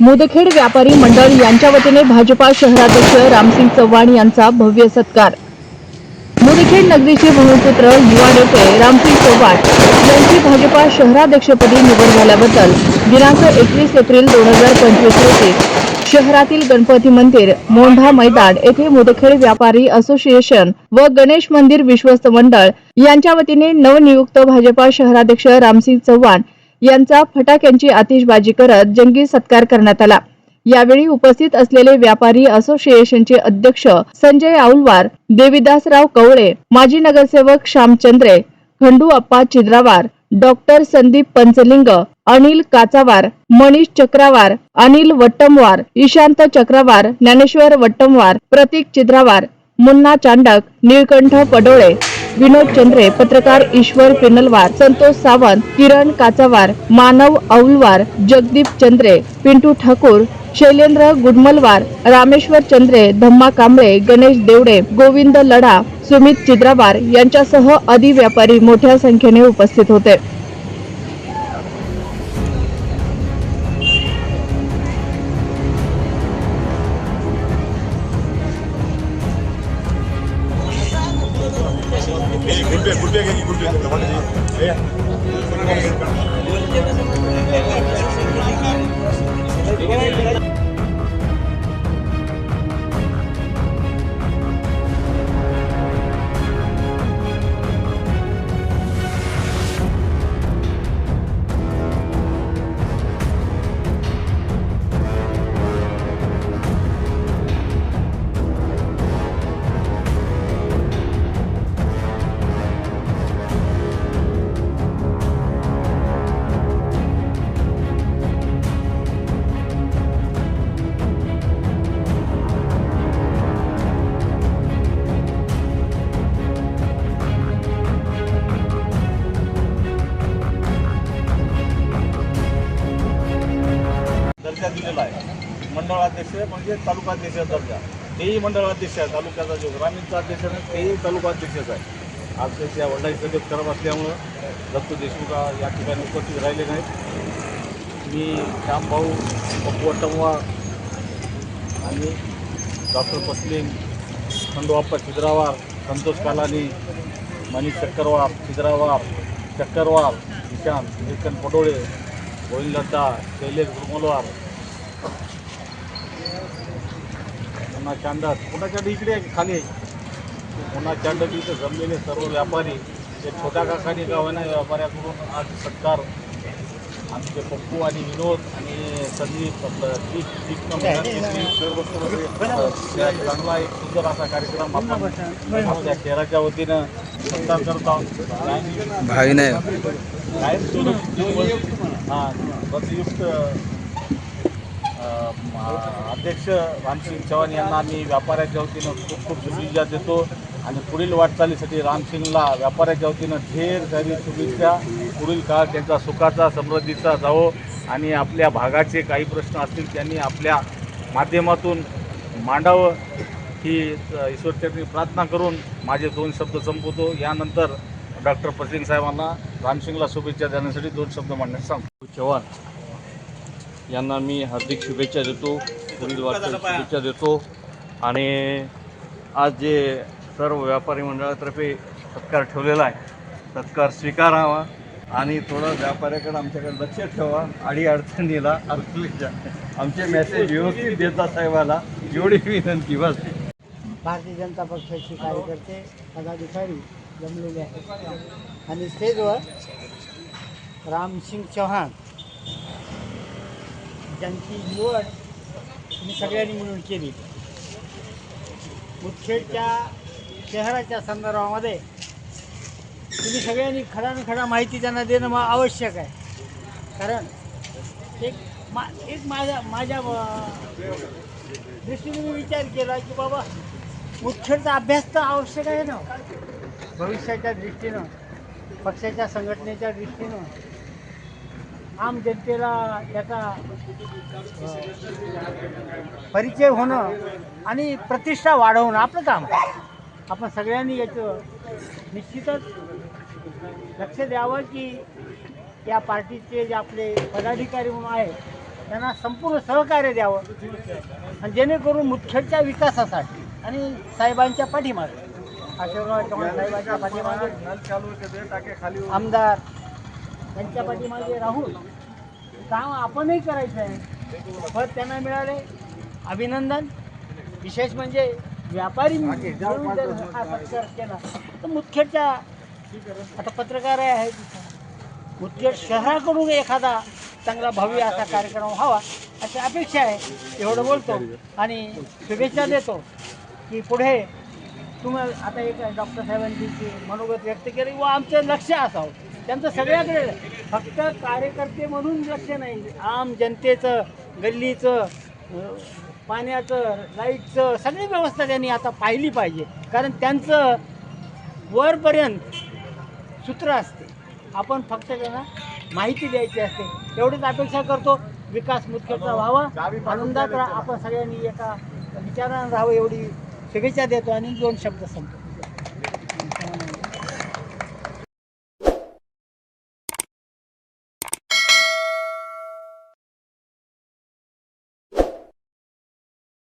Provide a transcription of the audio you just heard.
मुदखेड व्यापारी मंडळ यांच्या वतीने भाजपा शहराध्यक्ष रामसिंग चव्हाण यांचा भव्य सत्कार. मुदखेड नगरीचे भूमिपुत्र युवा नेते रामसिंग चव्हाण यांची भाजपा शहराध्यक्षपदी निवड झाल्याबद्दल दिनांक एकवीस एप्रिल दोन हजार पंचवीस रोजी शहरातील गणपती मंदिर मोंढा मैदान येथे मुदखेड व्यापारी असोसिएशन व गणेश मंदिर विश्वस्त मंडळ यांच्या वतीने नवनियुक्त भाजपा शहराध्यक्ष रामसिंग चव्हाण यांचा फटाक्यांची आतिषबाजी करत जंगी सत्कार करण्यात आला. यावेळी उपस्थित असलेले व्यापारी असोसिएशनचे अध्यक्ष संजय औलवार देविदासराव कवळे माजी नगरसेवक श्यामचंद्रे खंडू अप्पा चिद्रावार डॉक्टर संदीप पंचलिंग अनिल काचावार मनीष चक्रावार अनिल वट्टमवार ईशांत चक्रावार ज्ञानेश्वर वट्टमवार प्रतीक चिद्रावार मुन्ना चांडक निळकंठ पडोळे विनोद चंद्रे पत्रकार ईश्वर पिनलवार संतोष सावंत किरण काचावार मानव औलवार जगदीप चंद्रे पिंटू ठाकूर शैलेंद्र गुडमलवार रामेश्वर चंद्रे धम्मा कांबळे गणेश देवडे गोविंद लढा सुमित चिद्रावार यांच्यासह आदी व्यापारी मोठ्या संख्येने उपस्थित होते. 예, 굴백, 굴백이 굴백. 예. 예. दर्जा दिलेला आहे. मंडळाध्यक्ष म्हणजे तालुकाध्यक्षाचा दर्जा. तेही मंडळाध्यक्ष आहे तालुक्याचा जो ग्रामीणचा अध्यक्ष आहे तेही तालुकाध्यक्षच आहे. आज त्याच्या वडिलांची तब्येत खराब असल्यामुळं दत्तू देशमुख या ठिकाणी उपस्थित राहिले नाहीत. मी श्यामभाऊ पप्पू आणि डॉक्टर पसलीम खंडोबाप्पा छिद्रावार संतोष कालानी मनीष चक्करवार छिद्रावार चक्करवार निशांत निलकंठ पटोळे गोविंद लड्डा शैलेश गुरमलवार पुन्हा चांडक पुन्हा चांड इकडे खाली आहे. पुन्हा चांडक इथं जमलेले सर्व व्यापारी ते छोट्या काकानी गावाना व्यापाऱ्याकडून आज सत्कार आमचे पप्पू आणि विनोद आणि संदीप चांगला एक सुंदर असा कार्यक्रम आपण आपल्या शहराच्या वतीनं सत्कार करत आहोत. कायम हां प्रतियुक्त अध्यक्ष रामसिंग चव्हाण यांना आम्ही व्यापाऱ्याच्या वतीनं खूप खूप शुभेच्छा देतो. आणि पुढील वाटचालीसाठी रामसिंगला व्यापाऱ्याच्या वतीनं ढेर सारी शुभेच्छा. पुढील काळ त्यांचा सुखाचा समृद्धीचा जावो. आणि आपल्या भागाचे काही प्रश्न असतील त्यांनी आपल्या माध्यमातून मांडावं. ही ईश्वरचरणी प्रार्थना करून माझे दोन शब्द संपवतो. यानंतर डॉक्टर प्रसिंग साहेबांना रामसिंगला शुभेच्छा देण्यासाठी दोन शब्द मांडण्यास सांगतो. चव्हाण यांना मी हार्दिक शुभेच्छा देतो पुढील वाटचाल शुभेच्छा देतो. आणि आज जे सर्व व्यापारी मंडळातर्फे सत्कार ठेवलेला आहे सत्कार स्वीकारावा आणि थोडं व्यापाऱ्याकडे आमच्याकडे लक्ष ठेवा अडी अडचणीला अडचणीच्या आमचे मेसेज व्यवस्थित देता साहेबाला एवढी विनंती बस. भारतीय जनता पक्षाचे कार्यकर्ते पदाधिकारी जमलेले आहेत. आणि स्टेजवर रामसिंग चव्हाण ज्यांची निवड तुम्ही सगळ्यांनी मिळून केली. मुदखेडच्या शहराच्या संदर्भामध्ये तुम्ही सगळ्यांनी खडानखडा माहिती त्यांना देणं मग आवश्यक आहे. कारण एक मा एक माझ्या माझ्या दृष्टीने मी विचार केला की बाबा मुदखेडचा अभ्यास तर आवश्यक आहे ना. भविष्याच्या दृष्टीनं पक्षाच्या संघटनेच्या दृष्टीनं आम जनतेला त्याचा अ, परिचय होणं आणि प्रतिष्ठा वाढवणं आपलं काम. आपण सगळ्यांनी याचं निश्चितच लक्ष द्यावं की या पार्टीचे जे आपले पदाधिकारी म्हणून आहेत त्यांना संपूर्ण सहकार्य द्यावं आणि जेणेकरून मुदखेडच्या विकासासाठी आणि साहेबांच्या पाठीमागे अशोकराव चव्हाण साहेबांच्या पाठीमागे. आमदार त्यांच्या पाठीमागे राहून काम आपणही करायचं आहे. पद त्यांना मिळाले. अभिनंदन. विशेष म्हणजे व्यापारी मिळून जर हा सत्कार केला. तर मुदखेडच्या आता पत्रकार आहेत. मुदखेड शहराकडून एखादा चांगला भव्य असा कार्यक्रम व्हावा अशी अपेक्षा आहे. एवढं बोलतो आणि शुभेच्छा देतो की पुढे तुम्हाला आता एक डॉक्टर साहेबांची मनोगत व्यक्त केली व आमचं लक्ष असावं. त्यांचं सगळ्याकडे फक्त कार्यकर्ते म्हणून लक्ष नाही. आम जनतेचं गल्लीचं पाण्याचं लाईटचं सगळी व्यवस्था त्यांनी आता पाहिली पाहिजे. कारण त्यांचं वरपर्यंत सूत्र असते. आपण फक्त त्यांना माहिती द्यायची असते. एवढीच अपेक्षा करतो. विकास मुख्यचा व्हावा. आनंदात आपण सगळ्यांनी एका विचारानं राहावं एवढी शुभेच्छा देतो आणि दोन शब्द संपतो